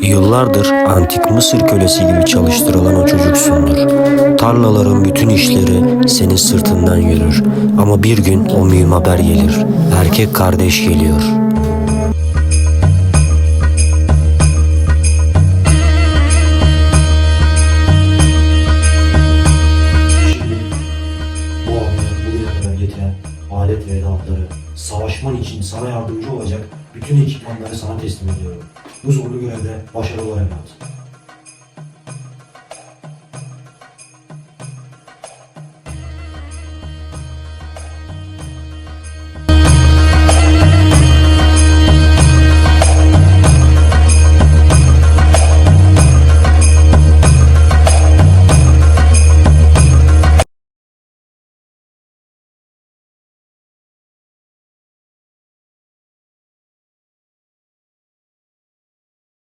Yıllardır antik Mısır kölesi gibi çalıştırılan o çocuksundur. Tarlaların bütün işleri senin sırtından yürür. Ama bir gün o mühim haber gelir. Erkek kardeş geliyor. Bu anı bugüne getiren alet ve edatları savaşman için sana yardımcı olacak bütün ekipmanları sana teslim ediyorum. Bu zorlu görevde başarılar evlat.